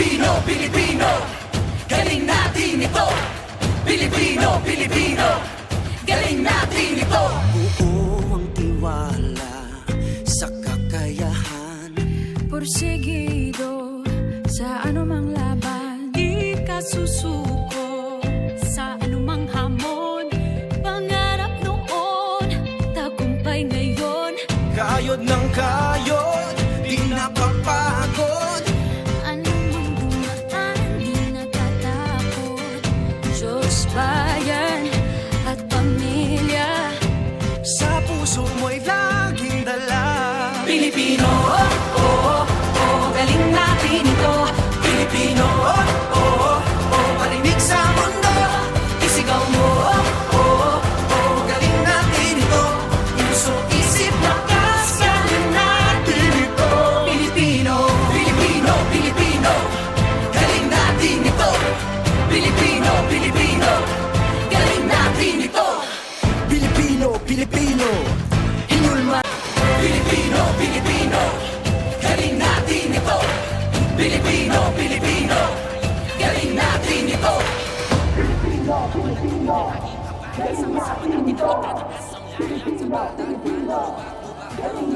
Pilipino Galing natin ito. Pilipino, Pilipino. Galing natin ito. Buo ang tiwala sa kakayahan. Porsigido sa anumang laban. Di ka susuko sa anumang hamon. Pangarap noon, tagumpay ngayon. Kayod ng kayod, di napapagod puso mo'y laging dala. Pilipino, oh, oh, oh Galing natin ito. Pilipino, oh, oh, oh Parinig sa mundo. Isigaw mo, oh, oh, oh Galing natin ito. Puso, isip, lakas Galing natin ito. Pilipino, Pilipino, Pilipino Galing natin ito. Pilipino, Pilipino Galing natin ito. Pilipino, Pilipino Pilipino Galing natin ito. Pilipino, Pilipino Galing natin ito. Pilipino, Pilipino Galing natin ito. Pilipino, Pilipino Galing